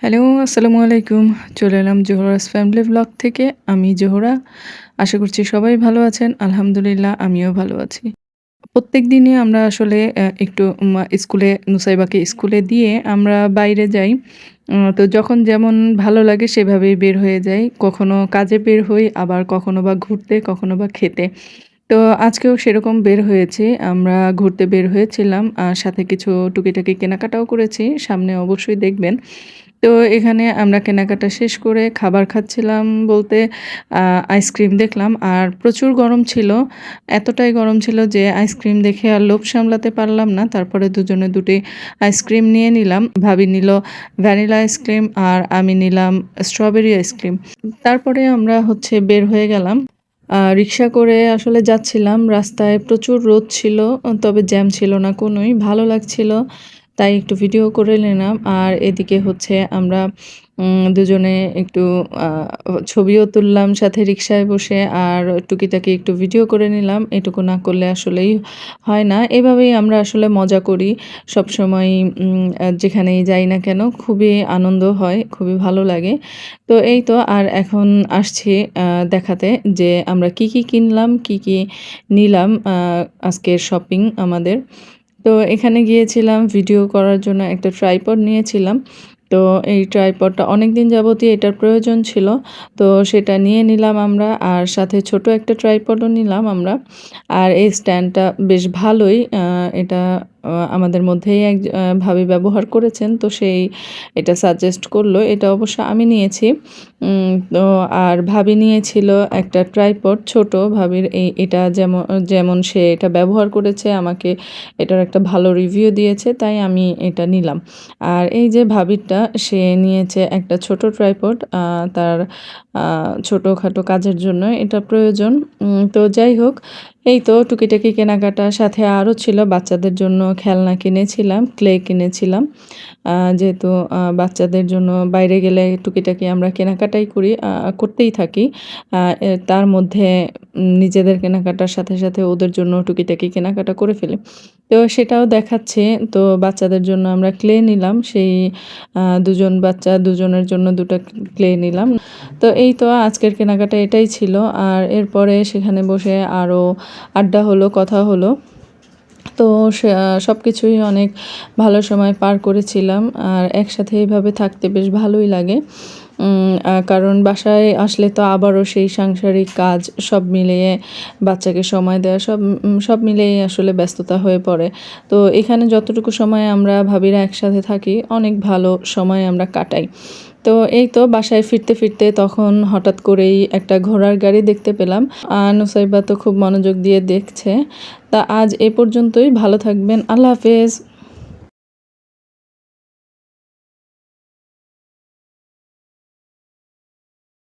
Hello, আসসালামু আলাইকুম। চলে এলাম জোহরাস ফ্যামিলি ব্লগ থেকে। আমি জোহরা। আশা করছি সবাই ভালো আছেন। আলহামদুলিল্লাহ, আমিও ভালো আছি। প্রত্যেক দিনই আমরা আসলে একটু স্কুলে, নুসাইবাকে স্কুলে দিয়ে আমরা বাইরে যাই। তো যখন যেমন ভালো লাগে সেভাবেই বের হয়ে যাই। কখনো কাজে বের হই, আবার কখনো বা ঘুরতে, কখনো বা খেতে। তো আজকেও সেরকম বের হয়েছি। আমরা ঘুরতে বের হয়েছিলাম, আর সাথে কিছু টুকিটাকি কেনাকাটাও করেছি। সামনে অবশ্যই দেখবেন। তো এখানে আমরা কেনাকাটা শেষ করে খাবার খাচ্ছিলাম বলতে আইসক্রিম দেখলাম। আর প্রচুর গরম ছিল, এতটাই গরম ছিল যে আইসক্রিম দেখে আর লোভ সামলাতে পারলাম না। তারপরে দুজনে দুটি আইসক্রিম নিয়ে নিলাম। ভাবি নিল ভ্যানিলা আইসক্রিম আর আমি নিলাম স্ট্রবেরি আইসক্রিম তারপরে আমরা হচ্ছে বের হয়ে গেলাম। রিক্সা করে আসলে যাচ্ছিলাম। রাস্তায় প্রচুর রোদ ছিল, তবে জ্যাম ছিল না কোনোই। ভালো লাগছিল। তাই একটু ভিডিও করে নিলাম। আর এদিকে হচ্ছে আমরা দুজনে একটু ছবিও তুললাম সাথে রিক্সায় বসে। আর টুকিটাকি একটু ভিডিও করে নিলাম। এটুকু না করলে আসলেই হয় না। এভাবেই আমরা আসলে মজা করি। সবসময় উম, আহ, যেখানেই যাই না কেন খুবই আনন্দ হয় খুবই ভালো লাগে। তো এই তো আর এখন আসছি দেখাতে যে আমরা কি কি কিনলাম কি কি নিলাম আজকের শপিং আমাদের। তো এখানে গিয়েছিলাম ভিডিও করার জন্য একটা ট্রাইপড নিয়েছিলাম। তো এই ট্রাইপডটা অনেক দিন যাবতীয় এটার প্রয়োজন ছিল। তো সেটা নিয়ে নিলাম আমরা আর সাথে ছোট একটা ট্রাইপডও নিলাম আমরা। আর এই স্ট্যান্ডটা বেশ ভালোই এটা আমাদের মধ্যেই এক ভাবি ব্যবহার করেছেন, তো সেই এটা সাজেস্ট করল। এটা অবশ্য আমি নিয়েছি। তো আর ভাবি নিয়েছিল একটা ট্রাইপড ছোট। ভাবির এই, এটা যেমন যেমন সে এটা ব্যবহার করেছে, আমাকে এটার একটা ভালো রিভিউ দিয়েছে, তাই আমি এটা নিলাম। আর এই যে ভাবিরটা, সে নিয়েছে একটা ছোট ট্রাইপড তার ছোটোখাটো কাজের জন্য এটা প্রয়োজন। তো যাই হোক এই তো টুকিটাকি কেনাকাটার সাথে আরও ছিল বাচ্চাদের জন্য খেলনা কিনেছিলাম ক্লে কিনেছিলাম। যেহেতু বাচ্চাদের জন্য বাইরে গেলে টুকিটাকি আমরা কেনাকাটাই করি করতেই থাকি। তার মধ্যে নিজেদের কেনাকাটার সাথে সাথে ওদের জন্য টুকিটাকি কেনাকাটা করে ফেলি। তো সেটাও দেখাচ্ছে। তো বাচ্চাদের জন্য আমরা ক্লে নিলাম। সেই দুজন বাচ্চা দুজনের জন্য দুটো ক্লে নিলাম। তো এই তো আজকের কেনাকাটা এটাই ছিল। আর এরপরে সেখানে বসে আরও আড্ডা হলো, কথা হলো। তো সব কিছুই অনেক ভালো সময় পার করেছিলাম। আর একসাথে এইভাবে থাকতে বেশ ভালোই লাগে। কারণ বাসায় আসলে তো আবারও সেই সাংসারিক কাজ সব মিলিয়ে, বাচ্চাকে সময় দেওয়া সব সব মিলিয়ে আসলে ব্যস্ততা হয়ে পড়ে। তো এখানে যতটুকু সময় আমরা ভাবিরা একসাথে থাকি, অনেক ভালো সময় আমরা কাটাই। তো এই তো বাসায় ফিরতে ফিরতে তখন হঠাৎ করেই একটা ঘোড়ার গাড়ি দেখতে পেলাম। আর নুসাইবা তো খুব মনোযোগ দিয়ে দেখছে। তা আজ এ পর্যন্তই। ভালো থাকবেন। আল্লাহ হাফেজ।